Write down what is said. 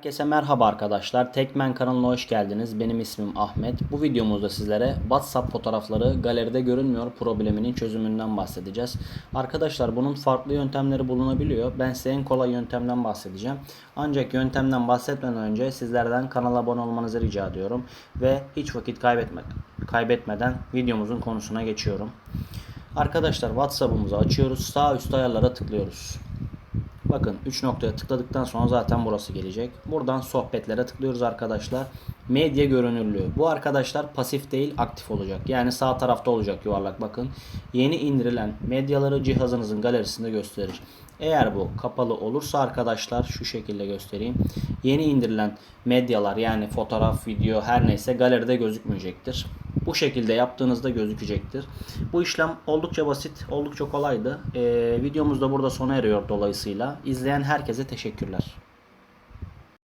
Herkese merhaba arkadaşlar. Tekmen kanalına hoş geldiniz. Benim ismim Ahmet. Bu videomuzda sizlere WhatsApp fotoğrafları galeride görünmüyor probleminin çözümünden bahsedeceğiz. Arkadaşlar bunun farklı yöntemleri bulunabiliyor. Ben size en kolay yöntemden bahsedeceğim. Ancak yöntemden bahsetmeden önce sizlerden kanala abone olmanızı rica ediyorum. Ve hiç vakit kaybetmeden, kaybetmeden videomuzun konusuna geçiyorum. Arkadaşlar WhatsApp'ımızı açıyoruz. Sağ üst ayarlara tıklıyoruz. Bakın 3 noktaya tıkladıktan sonra zaten burası gelecek. Buradan sohbetlere tıklıyoruz arkadaşlar. Medya görünürlüğü. Bu arkadaşlar pasif değil aktif olacak. Yani sağ tarafta olacak yuvarlak bakın. Yeni indirilen medyaları cihazınızın galerisinde gösterir. Eğer bu kapalı olursa arkadaşlar şu şekilde göstereyim. Yeni indirilen medyalar yani fotoğraf, video her neyse galeride gözükmeyecektir. Bu şekilde yaptığınızda gözükecektir. Bu işlem oldukça basit, oldukça kolaydı. Ee, videomuz da burada sona eriyor dolayısıyla. İzleyen herkese teşekkürler.